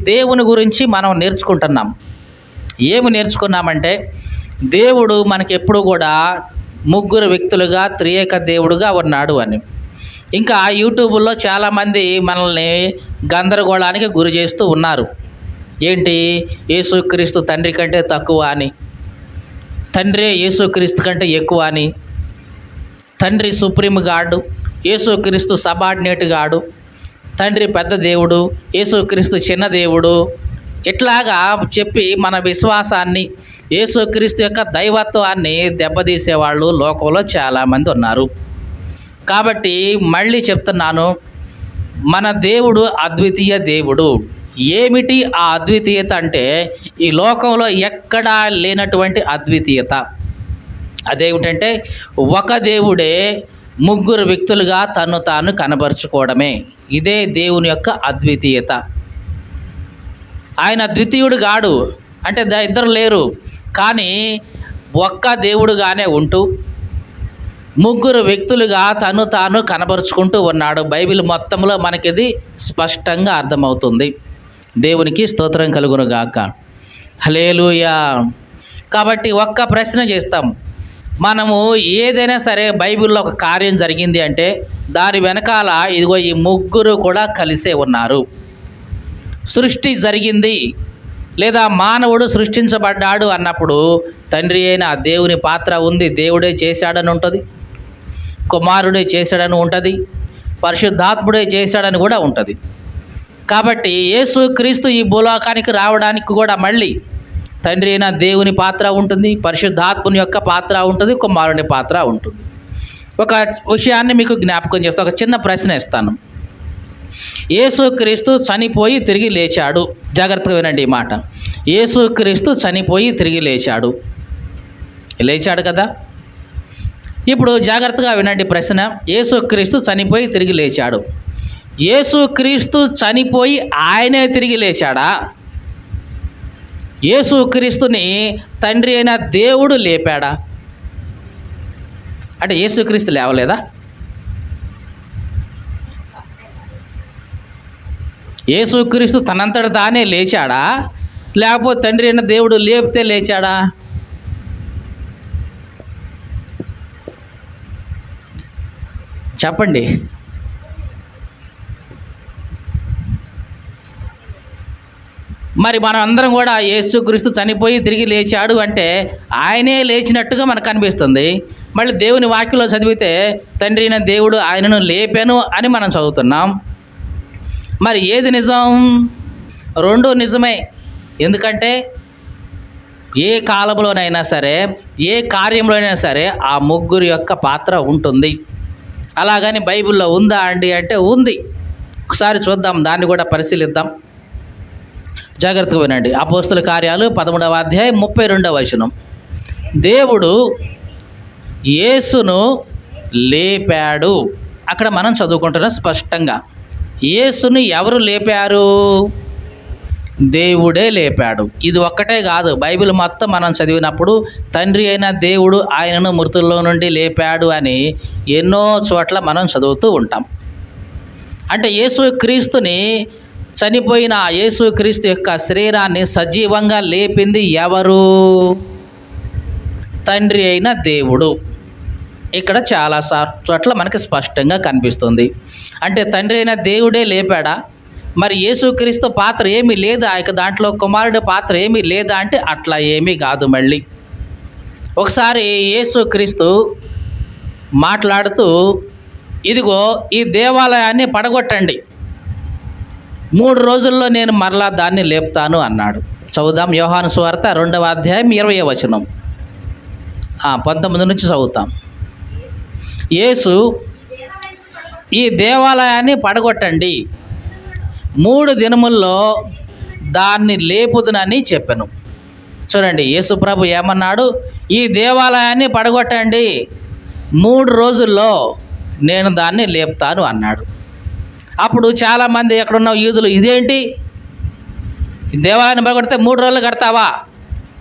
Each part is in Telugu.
దేవుని గురించి మనం నేర్చుకుంటున్నాం. ఏమి నేర్చుకున్నామంటే దేవుడు మనకి ఎప్పుడు కూడా ముగ్గురు వ్యక్తులుగా త్రియేక దేవుడుగా ఉన్నాడు అని. ఇంకా యూట్యూబ్లో చాలామంది మనల్ని గందరగోళానికి గురి చేస్తూ ఉన్నారు. ఏంటి? యేసుక్రీస్తు తండ్రి కంటే తక్కువ అని. తండ్రి యేసుక్రీస్తు కంటే ఎక్కువ అని. తండ్రి సుప్రీం గాడు యేసుక్రీస్తు సబార్డినేట్ గాడు తండ్రి పెద్ద దేవుడు యేసుక్రీస్తు చిన్న దేవుడు. ఇట్లాగా చెప్పి మన విశ్వాసాన్ని యేసుక్రీస్తు యొక్క దైవత్వాన్ని దెబ్బతీసేవాళ్ళు లోకంలో చాలామంది ఉన్నారు. కాబట్టి మళ్ళీ చెప్తున్నాను మన దేవుడు అద్వితీయ దేవుడు. ఏమిటి ఆ అద్వితీయత అంటే ఈ లోకంలో ఎక్కడా లేనటువంటి అద్వితీయత. అదేమిటంటే ఒక దేవుడే ముగ్గురు వ్యక్తులుగా తను తాను కనబరుచుకోవడమే. ఇదే దేవుని యొక్క అద్వితీయత. ఆయన ద్వితీయుడు గాడు అంటే ఇద్దరు లేరు. కానీ ఒక్క దేవుడుగానే ఉంటూ ముగ్గురు వ్యక్తులుగా తను తాను కనబరుచుకుంటూ ఉన్నాడు. బైబిల్ మొత్తంలో మనకిది స్పష్టంగా అర్థమవుతుంది. దేవునికి స్తోత్రం కలుగును గాక హలేలుయా కాబట్టి ఒక్క ప్రశ్న చేస్తాం. మనము ఏదైనా సరే బైబిల్లో ఒక కార్యం జరిగింది అంటే దాని వెనకాల ఇదిగో ఈ ముగ్గురు కూడా కలిసే ఉన్నారు. సృష్టి జరిగింది. లేదా మానవుడు సృష్టించబడ్డాడు అన్నప్పుడు తండ్రి అయిన దేవుని పాత్ర ఉంది. దేవుడే చేశాడని ఉంటుంది. కుమారుడే చేశాడని ఉంటుంది. పరిశుద్ధాత్ముడే చేశాడని కూడా ఉంటుంది. కాబట్టి యేసు క్రీస్తు ఈ భూలోకానికి రావడానికి కూడా మళ్ళీ తండ్రి అయిన దేవుని పాత్ర ఉంటుంది పరిశుద్ధాత్ముని యొక్క పాత్ర ఉంటుంది కుమారుని పాత్ర ఉంటుంది. ఒక విషయాన్ని మీకు జ్ఞాపకం చేస్తా ఒక చిన్న ప్రశ్న ఇస్తాను. యేసుక్రీస్తు చనిపోయి తిరిగి లేచాడు. జాగ్రత్తగా వినండి ఈ మాట. యేసుక్రీస్తు చనిపోయి తిరిగి లేచాడు. లేచాడు కదా? ఇప్పుడు జాగ్రత్తగా వినండి ప్రశ్న. యేసుక్రీస్తు చనిపోయి తిరిగి లేచాడు. యేసుక్రీస్తు చనిపోయి ఆయనే తిరిగి లేచాడా? యేసుక్రీస్తుని తండ్రి అయిన దేవుడు లేపాడా? అంటే యేసుక్రీస్తు లేవలేదా? యేసుక్రీస్తు తనంతట తానే లేచాడా? లేకపోతే తండ్రి అయిన దేవుడు లేపితే లేచాడా? చెప్పండి. మరి మనం అందరం కూడా యేసుక్రీస్తు చనిపోయి తిరిగి లేచాడు అంటే ఆయనే లేచినట్టుగా మనకు కనిపిస్తుంది. మళ్ళీ దేవుని వాక్యంలో చదివితే తండ్రి అయిన దేవుడు ఆయనను లేపాను అని మనం చదువుతున్నాం. మరి ఏది నిజం? రెండు నిజమే. ఎందుకంటే ఏ కాలంలోనైనా సరే ఏ కార్యంలోనైనా సరే ఆ ముగ్గురు యొక్క పాత్ర ఉంటుంది. అలాగని బైబిల్లో ఉందా అండి అంటే ఉంది. ఒకసారి చూద్దాం దాన్ని కూడా పరిశీలిద్దాం. జాగ్రత్తగా వినండి. అపోస్తుల కార్యాలు పదమూడవ అధ్యాయం ముప్పై రెండవ వచనం. దేవుడు యేసును లేపాడు. అక్కడ మనం చదువుకుంటున్నాం స్పష్టంగా. యేసును ఎవరు లేపారు? దేవుడే లేపాడు. ఇది ఒక్కటే కాదు. బైబిల్ మొత్తం మనం చదివినప్పుడు తండ్రి అయిన దేవుడు ఆయనను మృతుల్లో నుండి లేపాడు అని ఎన్నో చోట్ల మనం చదువుతూ ఉంటాం. అంటే యేసు క్రీస్తుని చనిపోయిన ఆ యొక్క శరీరాన్ని సజీవంగా లేపింది ఎవరు? తండ్రి అయిన దేవుడు. ఇక్కడ చాలా సార్ చోట్ల మనకి స్పష్టంగా కనిపిస్తుంది. అంటే తండ్రి అయిన దేవుడే లేపాడా? మరి యేసుక్రీస్తు పాత్ర ఏమీ లేదా? ఇక దాంట్లో కుమారుడి పాత్ర ఏమీ లేదా అంటే అట్లా ఏమీ కాదు మళ్ళీ. ఒకసారి యేసుక్రీస్తు మాట్లాడుతూ ఇదిగో ఈ దేవాలయాన్ని పడగొట్టండి. మూడు రోజుల్లో నేను మరలా దాన్ని లేపుతాను అన్నాడు. చదువుదాం యోహాను స్వార్త రెండవ అధ్యాయం ఇరవై వచనం. పంతొమ్మిది నుంచి చదువుతాం. యేసు ఈ దేవాలయాన్ని పడగొట్టండి. మూడు దినముల్లో దాన్ని లేపుదునని చెప్పాను. చూడండి యేసు ప్రభు ఏమన్నాడు? ఈ దేవాలయాన్ని పడగొట్టండి. మూడు రోజుల్లో నేను దాన్ని లేపుతాను అన్నాడు. అప్పుడు చాలామంది ఎక్కడున్న యూదులు. ఇదేంటి? దేవాలయం దేవాలయాన్ని పడగొడితే మూడు రోజులు కడతావా?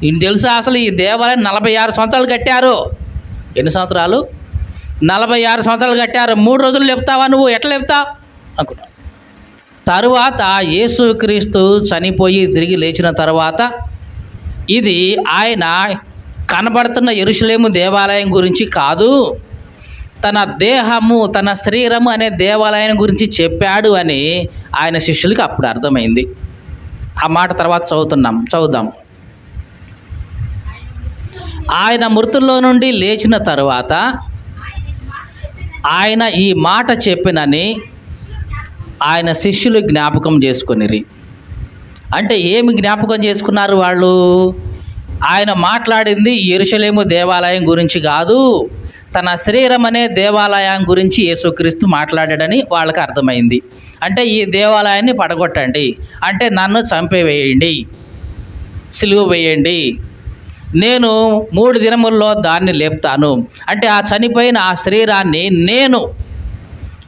ఇది తెలుసా అసలు ఈ దేవాలయం నలభై ఆరు సంవత్సరాలు కట్టారు. ఎన్ని సంవత్సరాలు? నలభై ఆరు సంవత్సరాలు కట్టారు. మూడు రోజులు లేపుతావా నువ్వు? ఎట్లా లేపుతావు? అనుకున్నావు తరువాత యేసుక్రీస్తు చనిపోయి తిరిగి లేచిన తర్వాత ఇది ఆయన కనబడుతున్న ఎరుసలేము దేవాలయం గురించి కాదు. తన దేహము తన శరీరము అనే దేవాలయం గురించి చెప్పాడు అని ఆయన శిష్యులకి అప్పుడు అర్థమైంది. ఆ మాట తర్వాత చదువుతున్నాం చదువుదాం. ఆయన మృతుల్లో నుండి లేచిన తరువాత ఆయన ఈ మాట చెప్పినని ఆయన శిష్యులు జ్ఞాపకం చేసుకునిరి. అంటే ఏమి జ్ఞాపకం చేసుకున్నారు వాళ్ళు? ఆయన మాట్లాడింది ఎరుషలేము దేవాలయం గురించి కాదు తన శరీరం అనే దేవాలయం గురించి యేసుక్రీస్తు మాట్లాడాడని వాళ్ళకి అర్థమైంది. అంటే ఈ దేవాలయాన్ని పడగొట్టండి. అంటే నన్ను చంపేవేయండి. సిలువ వేయండి. నేను మూడు దినముల్లో దాన్ని లేపుతాను. అంటే ఆ చనిపోయిన ఆ శరీరాన్ని నేను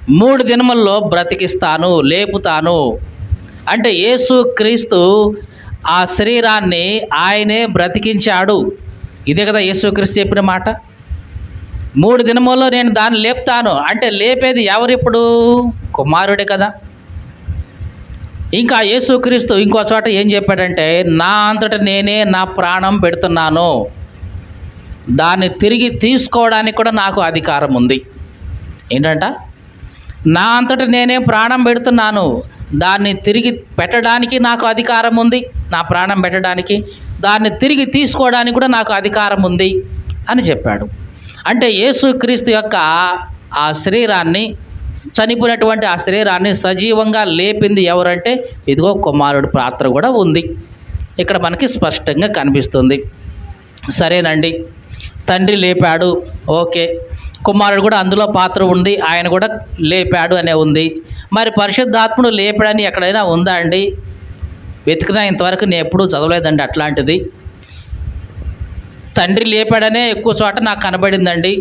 మూడు దినముల్లో బ్రతికిస్తాను లేపుతాను. అంటే యేసు క్రీస్తు ఆ శరీరాన్ని ఆయనే బ్రతికించాడు. ఇదే కదా యేసుక్రీస్తు చెప్పిన మాట? మూడు దినముల్లో నేను దాన్ని లేపుతాను. అంటే లేపేది ఎవరిప్పుడు కుమారుడే కదా. ఇంకా యేసుక్రీస్తు ఇంకో చోట ఏం చెప్పాడంటే నా అంతట నేనే నా ప్రాణం పెడుతున్నాను. దాన్ని తిరిగి తీసుకోవడానికి కూడా నాకు అధికారం ఉంది. ఏంటంట? నా అంతట నేనే ప్రాణం పెడుతున్నాను. దాన్ని తిరిగి పెట్టడానికి నాకు అధికారం ఉంది. నా ప్రాణం పెట్టడానికి. దాన్ని తిరిగి తీసుకోవడానికి కూడా నాకు అధికారం ఉంది అని చెప్పాడు. అంటే యేసుక్రీస్తు యొక్క ఆ శరీరాన్ని చనిపోయినటువంటి ఆ శరీరాన్ని సజీవంగా లేపింది ఎవరంటే ఇదిగో కుమారుడు పాత్ర కూడా ఉంది. ఇక్కడ మనకి స్పష్టంగా కనిపిస్తుంది. సరేనండి. తండ్రి లేపాడు. ఓకే. కుమారుడు కూడా అందులో పాత్ర ఉంది. ఆయన కూడా లేపాడు అనే ఉంది. మరి పరిశుద్ధాత్ముడు లేపాడని ఎక్కడైనా ఉందా అండి? వెతికినా ఇంతవరకు నేను ఎప్పుడూ చదవలేదండి అట్లాంటిది. తండ్రి లేపాడనే ఎక్కువ చోట నాకు కనబడిందండి.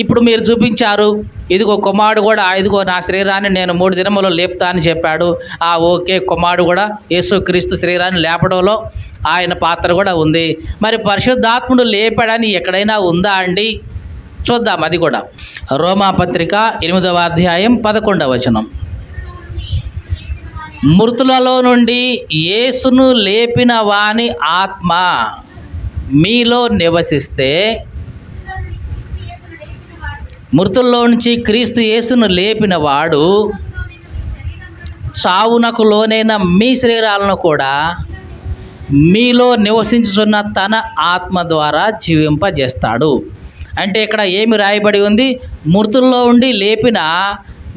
ఇప్పుడు మీరు చూపించారు ఇదిగో కుమారుడు కూడా ఇదిగో నా శరీరాన్ని నేను మూడు దినములో లేపుతా అని చెప్పాడు. ఆ ఓకే కుమారుడు కూడా యేసు క్రీస్తు శరీరాన్ని లేపడంలో ఆయన పాత్ర కూడా ఉంది. మరి పరిశుద్ధాత్ముడు లేపాడని ఎక్కడైనా ఉందా అండి? చూద్దాం అది కూడా. రోమాపత్రిక ఎనిమిదవ అధ్యాయం పదకొండవ వచనం. మృతులలో నుండి యేసును లేపిన వాని ఆత్మ మీలో నివసిస్తే మృతుల్లో నుంచి క్రీస్తు యేసును లేపిన వాడు సావునకు లోనైన మీ శరీరాలను కూడా మీలో నివసించుచున్న తన ఆత్మ ద్వారా జీవింపజేస్తాడు. అంటే ఇక్కడ ఏమి రాయబడి ఉంది? మృతుల్లో ఉండి లేపిన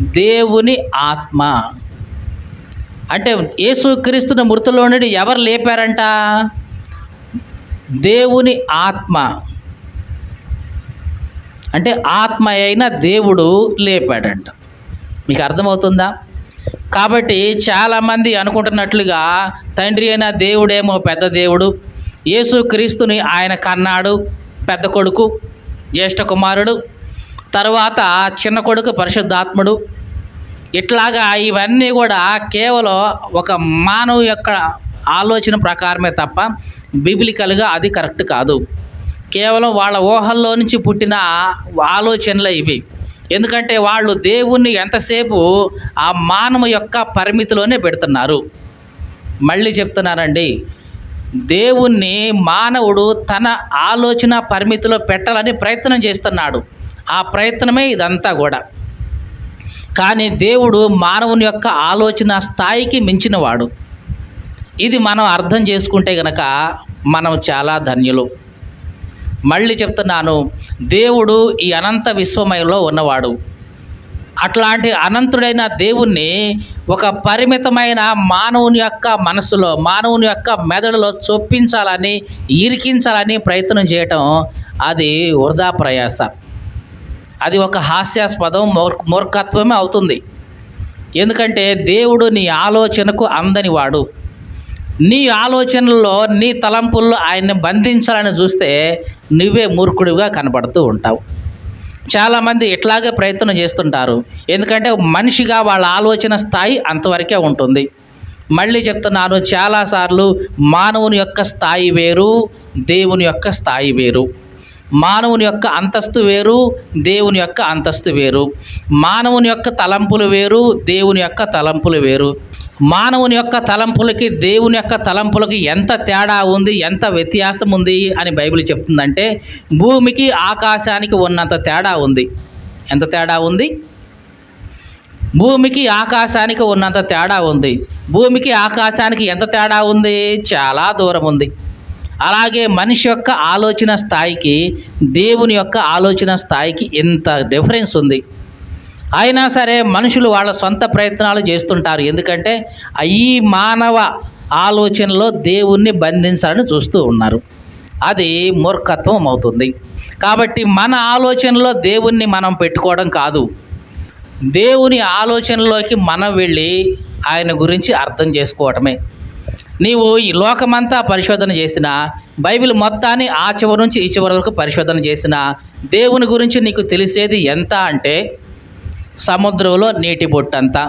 దేవుని ఆత్మ. అంటే యేసుక్రీస్తుని మృతుల్లో నుండి ఎవరు లేపారంట? దేవుని ఆత్మ. అంటే ఆత్మ అయిన దేవుడు లేపాడంట. మీకు అర్థమవుతుందా? కాబట్టి చాలామంది అనుకుంటున్నట్లుగా తండ్రి అయిన దేవుడేమో పెద్ద దేవుడు యేసు క్రీస్తుని ఆయన కన్నాడు పెద్ద కొడుకు జ్యేష్ఠ కుమారుడు తర్వాత చిన్న కొడుకు పరిశుద్ధాత్ముడు. ఇట్లాగా ఇవన్నీ కూడా కేవలం ఒక మానవు యొక్క ఆలోచన ప్రకారమే తప్ప బిబిలికల్గా అది కరెక్ట్ కాదు. కేవలం వాళ్ళ ఊహల్లో నుంచి పుట్టిన ఆలోచనలే ఇవి. ఎందుకంటే వాళ్ళు దేవుణ్ణి ఎంతసేపు ఆ మానవ యొక్క పరిమితిలోనే పెడుతున్నారు. మళ్ళీ చెప్తున్నానండి దేవుణ్ణి మానవుడు తన ఆలోచన పరిమితిలో పెట్టాలని ప్రయత్నం చేస్తున్నాడు. ఆ ప్రయత్నమే ఇదంతా కూడా. కానీ దేవుడు మానవుని యొక్క ఆలోచన స్థాయికి మించినవాడు. ఇది మనం అర్థం చేసుకుంటే గనక మనం చాలా ధన్యులు. మళ్ళీ చెప్తున్నాను దేవుడు ఈ అనంత విశ్వమయంలో ఉన్నవాడు. అట్లాంటి అనంతుడైన దేవుణ్ణి ఒక పరిమితమైన మానవుని యొక్క మనసులో మానవుని యొక్క మెదడులో చొప్పించాలని ఇరికించాలని ప్రయత్నం చేయటం అది వృధా ప్రయాస. అది ఒక హాస్యాస్పదం మూర్ మూర్ఖత్వమే అవుతుంది. ఎందుకంటే దేవుడు నీ ఆలోచనకు అందని వాడు. నీ ఆలోచనల్లో నీ తలంపుల్లో ఆయన్ని బంధించాలని చూస్తే నువ్వే మూర్ఖుడిగా కనపడుతూ ఉంటావు. చాలామంది ఇట్లాగే ప్రయత్నం చేస్తుంటారు. ఎందుకంటే మనిషిగా వాళ్ళ ఆలోచన స్థాయి అంతవరకే ఉంటుంది. మళ్ళీ చెప్తున్నాను చాలాసార్లు మానవుని యొక్క స్థాయి వేరు దేవుని యొక్క స్థాయి వేరు. మానవుని యొక్క అంతస్తు వేరు దేవుని యొక్క అంతస్తు వేరు. మానవుని యొక్క తలంపులు వేరు దేవుని యొక్క తలంపులు వేరు. మానవుని యొక్క తలంపులకి దేవుని యొక్క తలంపులకి ఎంత తేడా ఉంది ఎంత వ్యత్యాసం ఉంది అని బైబిల్ చెప్తుందంటే భూమికి ఆకాశానికి ఉన్నంత తేడా ఉంది. ఎంత తేడా ఉంది? భూమికి ఆకాశానికి ఉన్నంత తేడా ఉంది. భూమికి ఆకాశానికి ఎంత తేడా ఉంది? చాలా దూరం ఉంది. అలాగే మనిషి యొక్క ఆలోచన స్థాయికి దేవుని యొక్క ఆలోచన స్థాయికి ఎంత డిఫరెన్స్ ఉంది. అయినా సరే మనుషులు వాళ్ళ సొంత ప్రయత్నాలు చేస్తుంటారు. ఎందుకంటే ఈ మానవ ఆలోచనలో దేవుణ్ణి బంధించాలని చూస్తూ ఉన్నారు. అది మూర్ఖత్వం అవుతుంది. కాబట్టి మన ఆలోచనలో దేవుణ్ణి మనం పెట్టుకోవడం కాదు. దేవుని ఆలోచనలోకి మనం వెళ్ళి ఆయన గురించి అర్థం చేసుకోవటమే. నీవు ఈ లోకమంతా పరిశోధన చేసిన బైబిల్ మొత్తాన్ని ఆ చివరి నుంచి ఈ చివరి వరకు పరిశోధన చేసిన దేవుని గురించి నీకు తెలిసేది ఎంత అంటే సముద్రంలో నీటి బొట్టంతా.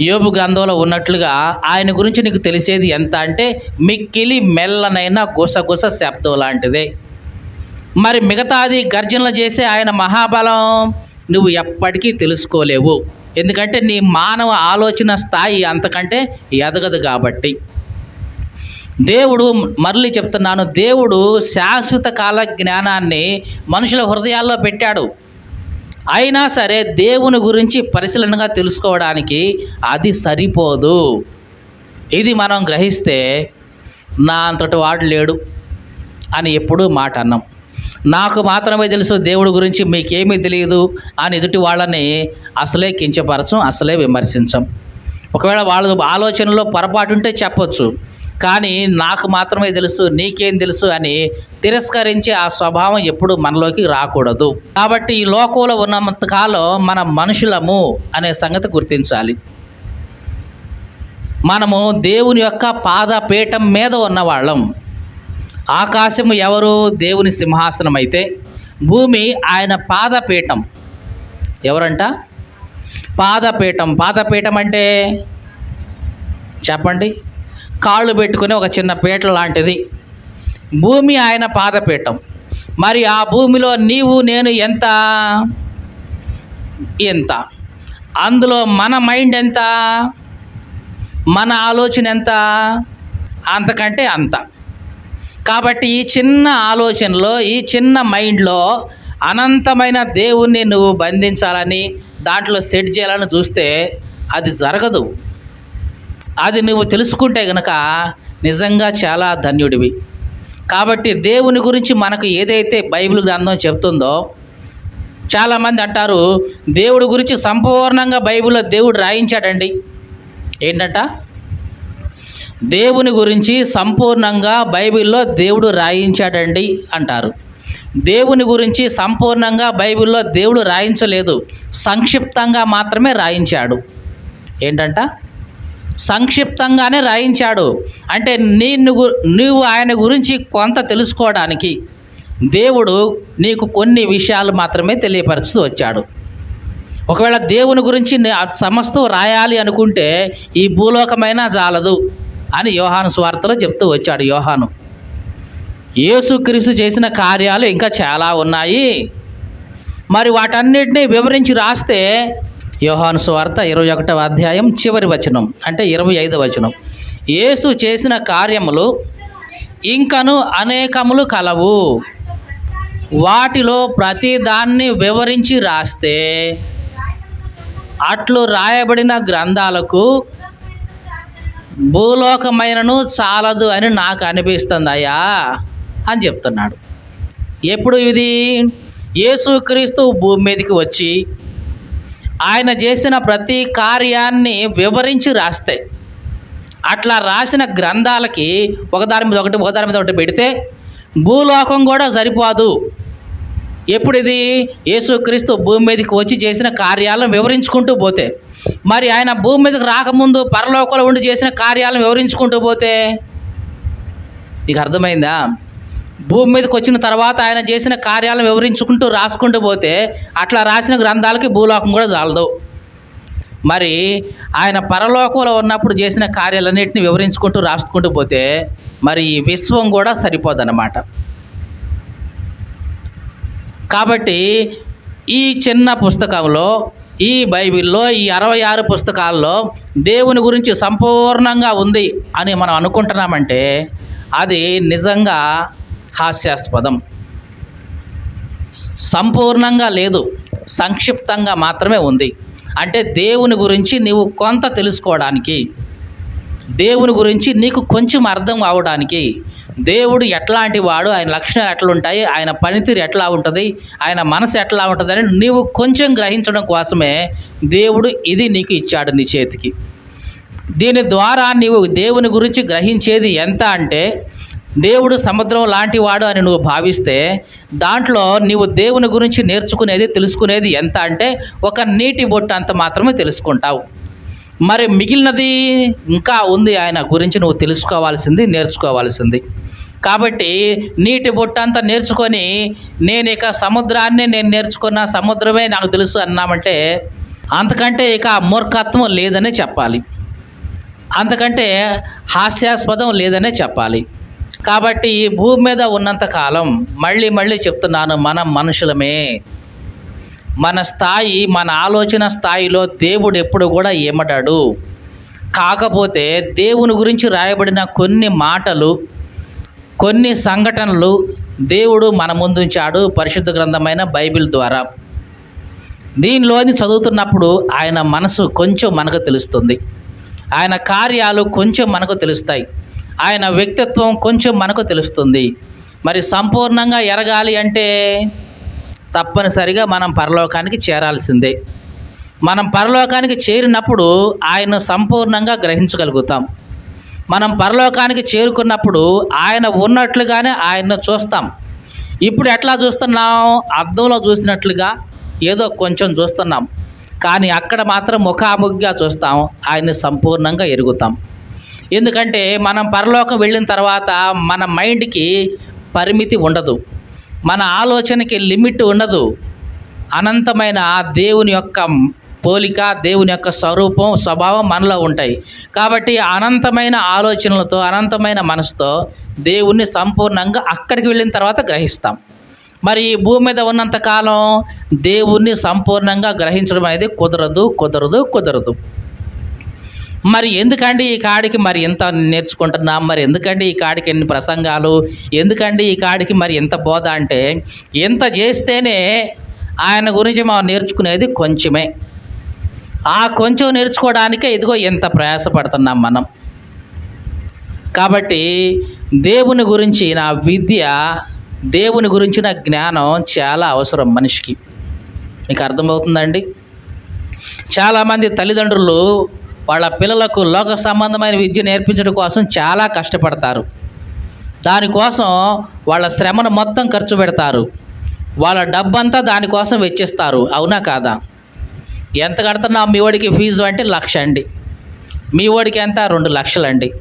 యోబు గ్రంథంలో ఉన్నట్లుగా ఆయన గురించి నీకు తెలిసేది ఎంత అంటే మిక్కిలి మెల్లనైన గుసగుస శబ్దం లాంటిదే. మరి మిగతాది గర్జనలు చేసే ఆయన మహాబలం నువ్వు ఎప్పటికీ తెలుసుకోలేవు. ఎందుకంటే నీ మానవ ఆలోచన స్థాయి అంతకంటే ఎదగదు కాబట్టి. దేవుడు మరలి చెప్తున్నాను దేవుడు శాశ్వత కాల జ్ఞానాన్ని మనుషుల హృదయాల్లో పెట్టాడు. అయినా సరే దేవుని గురించి పరిశీలనగా తెలుసుకోవడానికి అది సరిపోదు. ఇది మనం గ్రహిస్తే నా అంతటి వాడు లేడు అని ఎప్పుడూ మాట అన్నాం. నాకు మాత్రమే తెలుసు దేవుడి గురించి మీకేమీ తెలియదు అని ఎదుటి వాళ్ళని అసలే కించపరచం అసలే విమర్శించం. ఒకవేళ వాళ్ళ ఆలోచనలో పొరపాటు ఉంటే చెప్పొచ్చు. కానీ నాకు మాత్రమే తెలుసు నీకేం తెలుసు అని తిరస్కరించే ఆ స్వభావం ఎప్పుడు మనలోకి రాకూడదు. కాబట్టి ఈ లోకంలో ఉన్నంతకాలం మన మనుషులము అనే సంగతి గుర్తించాలి. మనము దేవుని యొక్క పాదపీఠం మీద ఉన్నవాళ్ళం. ఆకాశము ఎవరు దేవుని సింహాసనం అయితే భూమి ఆయన పాదపీఠం. ఎవరంట? పాదపీఠం. పాదపీఠం అంటే? చెప్పండి. కాళ్ళు పెట్టుకుని ఒక చిన్న పీట లాంటిది. భూమి ఆయన పాదపీఠం. మరి ఆ భూమిలో నీవు నేను ఎంత? ఎంత? అందులో మన మైండ్ ఎంత? మన ఆలోచన ఎంత? అంతకంటే అంత. కాబట్టి ఈ చిన్న ఆలోచనలో ఈ చిన్న మైండ్లో అనంతమైన దేవుణ్ణి నువ్వు బంధించాలని దాంట్లో సెట్ చేయాలని చూస్తే అది జరగదు. అది నువ్వు తెలుసుకుంటే గనక నిజంగా చాలా ధన్యుడివి. కాబట్టి దేవుని గురించి మనకు ఏదైతే బైబిల్ గ్రంథం చెప్తుందో చాలామంది అంటారు దేవుడి గురించి సంపూర్ణంగా బైబిల్లో దేవుడు రాయించాడండి. ఏంటంట? దేవుని గురించి సంపూర్ణంగా బైబిల్లో దేవుడు రాయించాడండి అంటారు. దేవుని గురించి సంపూర్ణంగా బైబిల్లో దేవుడు రాయించలేదు. సంక్షిప్తంగా మాత్రమే రాయించాడు. ఏంటంట? సంక్షిప్తంగానే రాయించాడు. అంటే నిన్ను గు- ఆయన గురించి కొంత తెలుసుకోవడానికి దేవుడు నీకు కొన్ని విషయాలు మాత్రమే తెలియపరుస్తూ వచ్చాడు. ఒకవేళ దేవుని గురించి నే- సమస్తం రాయాలి అనుకుంటే ఈ భూలోకమైనా చాలదు అని యోహాను స్వార్థలో చెప్తూ వచ్చాడు యోహాను. యేసుక్రీస్తు చేసిన కార్యాలు ఇంకా చాలా ఉన్నాయి. మరి వాటన్నిటినీ వివరించి రాస్తే యోహాను స్వార్త ఇరవై ఒకటవ అధ్యాయం చివరి వచనం అంటే ఇరవై ఐదవ వచనం. యేసు చేసిన కార్యములు ఇంకను అనేకములు కలవు. వాటిలో ప్రతి దాన్ని వివరించి రాస్తే అట్లు రాయబడిన గ్రంథాలకు భూలోకమైనను చాలదు అని నాకు అనిపిస్తుంది అయ్యా అని చెప్తున్నాడు. ఎప్పుడు ఇది? యేసుక్రీస్తు భూమి మీదకి వచ్చి ఆయన చేసిన ప్రతి కార్యాన్ని వివరించి రాస్తాయి అట్లా రాసిన గ్రంథాలకి ఒకదాని మీద ఒకటి ఒకదాని మీద ఒకటి పెడితే భూలోకం కూడా సరిపోదు. ఎప్పుడు ఇది? యేసుక్రీస్తు భూమి మీదకి వచ్చి చేసిన కార్యాలను వివరించుకుంటూ పోతే మరి ఆయన భూమి మీదకి రాకముందు పరలోకంలో ఉండి చేసిన కార్యాలను వివరించుకుంటూ పోతే నీకు అర్థమైందా? భూమి మీదకి వచ్చిన తర్వాత ఆయన చేసిన కార్యాలను వివరించుకుంటూ రాసుకుంటూ పోతే అట్లా రాసిన గ్రంథాలకి భూలోకం కూడా చాలదు. మరి ఆయన పరలోకంలో ఉన్నప్పుడు చేసిన కార్యాలన్నింటినీ వివరించుకుంటూ రాసుకుంటూ పోతే మరి ఈ విశ్వం కూడా సరిపోదన్నమాట. కాబట్టి ఈ చిన్న పుస్తకంలో ఈ బైబిల్లో ఈ అరవై ఆరు పుస్తకాల్లో దేవుని గురించి సంపూర్ణంగా ఉంది అని మనం అనుకుంటున్నామంటే అది నిజంగా హాస్యాస్పదం. సంపూర్ణంగా లేదు సంక్షిప్తంగా మాత్రమే ఉంది. అంటే దేవుని గురించి నీవు కొంత తెలుసుకోవడానికి దేవుని గురించి నీకు కొంచెం అర్థం అవడానికి దేవుడు ఎట్లాంటి వాడు? ఆయన లక్షణాలు ఎట్లా ఉంటాయి ఆయన పనితీరు ఎట్లా ఉంటుంది? ఆయన మనసు ఎట్లా ఉంటుంది అని నీవు కొంచెం గ్రహించడం కోసమే దేవుడు ఇది నీకు ఇచ్చాడు నీ చేతికి. దీని ద్వారా నీవు దేవుని గురించి గ్రహించేది ఎంత అంటే దేవుడు సముద్రం లాంటి వాడు అని నువ్వు భావిస్తే దాంట్లో నీవు దేవుని గురించి నేర్చుకునేది తెలుసుకునేది ఎంత అంటే ఒక నీటి బొట్టు అంత మాత్రమే తెలుసుకుంటావు. మరి మిగిలినది ఇంకా ఉంది ఆయన గురించి నువ్వు తెలుసుకోవాల్సింది నేర్చుకోవాల్సింది. కాబట్టి నీటి బొట్టంతా నేర్చుకొని నేను ఇక సముద్రాన్ని నేను నేర్చుకున్న సముద్రమే నాకు తెలుసు అన్నామంటే అంతకంటే ఇక మూర్ఖత్వం లేదనే చెప్పాలి. అంతకంటే హాస్యాస్పదం లేదనే చెప్పాలి. కాబట్టి ఈ భూమి మీద ఉన్నంత కాలం మళ్ళీ మళ్ళీ చెప్తున్నాను మనం మనుషులమే. మన స్థాయి మన ఆలోచన స్థాయిలో దేవుడు ఎప్పుడు కూడా ఏమడాడు కాకపోతే దేవుని గురించి రాయబడిన కొన్ని మాటలు కొన్ని సంఘటనలు దేవుడు మన ముందుంచాడు పరిశుద్ధ గ్రంథమైన బైబిల్ ద్వారా. దీనిలోని చదువుతున్నప్పుడు ఆయన మనసు కొంచెం మనకు తెలుస్తుంది. ఆయన కార్యాలు కొంచెం మనకు తెలుస్తాయి. ఆయన వ్యక్తిత్వం కొంచెం మనకు తెలుస్తుంది. మరి సంపూర్ణంగా ఎరగాలి అంటే తప్పనిసరిగా మనం పరలోకానికి చేరాల్సిందే. మనం పరలోకానికి చేరినప్పుడు ఆయన సంపూర్ణంగా గ్రహించగలుగుతాం. మనం పరలోకానికి చేరుకున్నప్పుడు ఆయన ఉన్నట్లుగానే ఆయన్ను చూస్తాం. ఇప్పుడు ఎట్లా చూస్తున్నాం? అద్దంలో చూసినట్లుగా ఏదో కొంచెం చూస్తున్నాం. కానీ అక్కడ మాత్రం ముఖాముఖిగా చూస్తాం. ఆయన్ని సంపూర్ణంగా ఎరుగుతాం. ఎందుకంటే మనం పరలోకం వెళ్ళిన తర్వాత మన మైండ్కి పరిమితి ఉండదు. మన ఆలోచనకి లిమిట్ ఉండదు. అనంతమైన ఆ దేవుని యొక్క పోలిక దేవుని యొక్క స్వరూపం స్వభావం మనలో ఉంటాయి. కాబట్టి అనంతమైన ఆలోచనలతో అనంతమైన మనసుతో దేవుణ్ణి సంపూర్ణంగా అక్కడికి వెళ్ళిన తర్వాత గ్రహిస్తాం. మరి ఈ భూమి మీద ఉన్నంతకాలం దేవుణ్ణి సంపూర్ణంగా గ్రహించడం అనేది కుదరదు కుదరదు కుదరదు. మరి ఎందుకండి ఈ కాడికి మరి ఎంత నేర్చుకుంటున్నాం? మరి ఎందుకండి ఈ కాడికి ఎన్ని ప్రసంగాలు? ఎందుకండి ఈ కాడికి మరి ఎంత బోధ అంటే ఎంత చేస్తేనే ఆయన గురించి మనం నేర్చుకునేది కొంచెమే. ఆ కొంచెం నేర్చుకోవడానికే ఇదిగో ఎంత ప్రయాసపడుతున్నాం మనం. కాబట్టి దేవుని గురించి నా విద్య దేవుని గురించిన జ్ఞానం చాలా అవసరం మనిషికి. మీకు అర్థమవుతుందండి? చాలామంది తల్లిదండ్రులు వాళ్ళ పిల్లలకు లోక సంబంధమైన విద్య నేర్పించడం కోసం చాలా కష్టపడతారు. దానికోసం వాళ్ళ శ్రమను మొత్తం ఖర్చు పెడతారు. వాళ్ళ డబ్బంతా దానికోసం వెచ్చిస్తారు. అవునా కాదా? ఎంత కడుతున్నావు? మీ వాడికి ఫీజు అంటే లక్ష అండి. మీ వాడికి ఎంత? రెండు లక్షలండి.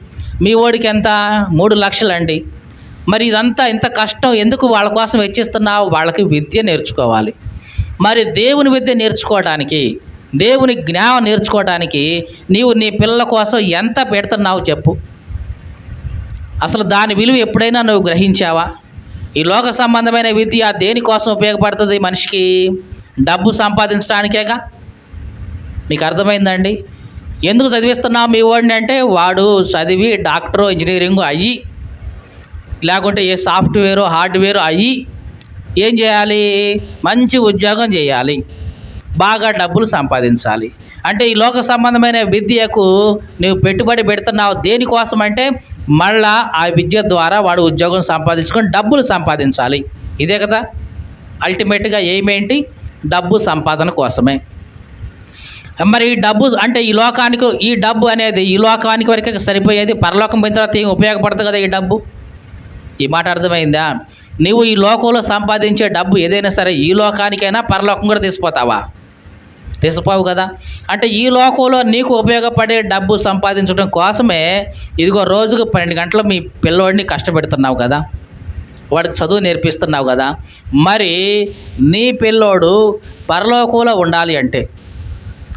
మీ వాడికి ఎంత? మూడు లక్షలండి. మరి ఇదంతా ఇంత కష్టం ఎందుకు వాళ్ళ కోసం వెచ్చిస్తున్నావు? వాళ్ళకి విద్య నేర్చుకోవాలి. మరి దేవుని విద్య నేర్చుకోవడానికి దేవుని జ్ఞానం నేర్చుకోవడానికి నీవు నీ పిల్లల కోసం ఎంత పెడుతున్నావు చెప్పు. అసలు దాని విలువ ఎప్పుడైనా నువ్వు గ్రహించావా? ఈ లోక సంబంధమైన విద్య దేనికోసం ఉపయోగపడుతుంది మనిషికి? డబ్బు సంపాదించడానికేగా? మీకు అర్థమైందండి? ఎందుకు చదివిస్తున్నావు మీ వాడిని అంటే వాడు చదివి డాక్టరు ఇంజనీరింగ్ అయ్యి లేకుంటే ఏ సాఫ్ట్వేరు హార్డ్వేరు అయ్యి ఏం చేయాలి? మంచి ఉద్యోగం చేయాలి. బాగా డబ్బులు సంపాదించాలి. అంటే ఈ లోక సంబంధమైన విద్యకు నువ్వు పెట్టుబడి పెడుతున్నావు దేనికోసం అంటే మళ్ళా ఆ విద్య ద్వారా వాడు ఉద్యోగం సంపాదించుకొని డబ్బులు సంపాదించాలి. ఇదే కదా? అల్టిమేట్గా ఏమేంటి? డబ్బు సంపాదన కోసమే. మరి ఈ డబ్బు అంటే ఈ లోకానికి ఈ డబ్బు అనేది ఈ లోకానికి వరకే సరిపోయేది? పరలోకం పోయిన తర్వాత ఏం ఉపయోగపడుతుంది కదా ఈ డబ్బు? ఈ మాట అర్థమైందా? నువ్వు ఈ లోకంలో సంపాదించే డబ్బు ఏదైనా సరే ఈ లోకానికైనా పరలోకం కూడా తీసిపోతావా? తీసిపోవు కదా. అంటే ఈ లోకంలో నీకు ఉపయోగపడే డబ్బు సంపాదించడం కోసమే ఇదిగో రోజుకు పన్నెండు గంటలు మీ పిల్లోడిని కష్టపెడుతున్నావు కదా. వాడికి చదువు నేర్పిస్తున్నావు కదా. మరి నీ పిల్లోడు పరలోకంలో ఉండాలి అంటే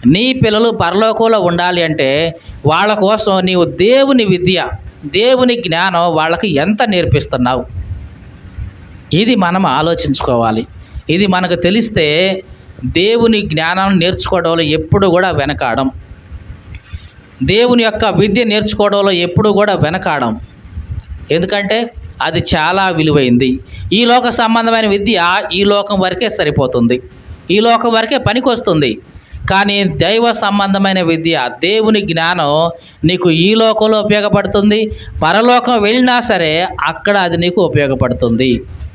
నీ పిల్లలు పరలోకంలో ఉండాలి అంటే వాళ్ళ కోసం నీవు దేవుని విద్య దేవుని జ్ఞానం వాళ్ళకి ఎంత నేర్పిస్తున్నావు? ఇది మనం ఆలోచించుకోవాలి. ఇది మనకు తెలిస్తే దేవుని జ్ఞానాన్ని నేర్చుకోవడంలో ఎప్పుడు కూడా వెనకాడం. దేవుని యొక్క విద్య నేర్చుకోవడంలో ఎప్పుడు కూడా వెనకాడం. ఎందుకంటే అది చాలా విలువైంది. ఈ లోక సంబంధమైన విద్య ఈ లోకం వరకే సరిపోతుంది. ఈ లోకం వరకే పనికొస్తుంది. కానీ దైవ సంబంధమైన విద్య దేవుని జ్ఞానం నీకు ఈ లోకంలో ఉపయోగపడుతుంది. పరలోకం వెళ్ళినా సరే అక్కడ అది నీకు ఉపయోగపడుతుంది.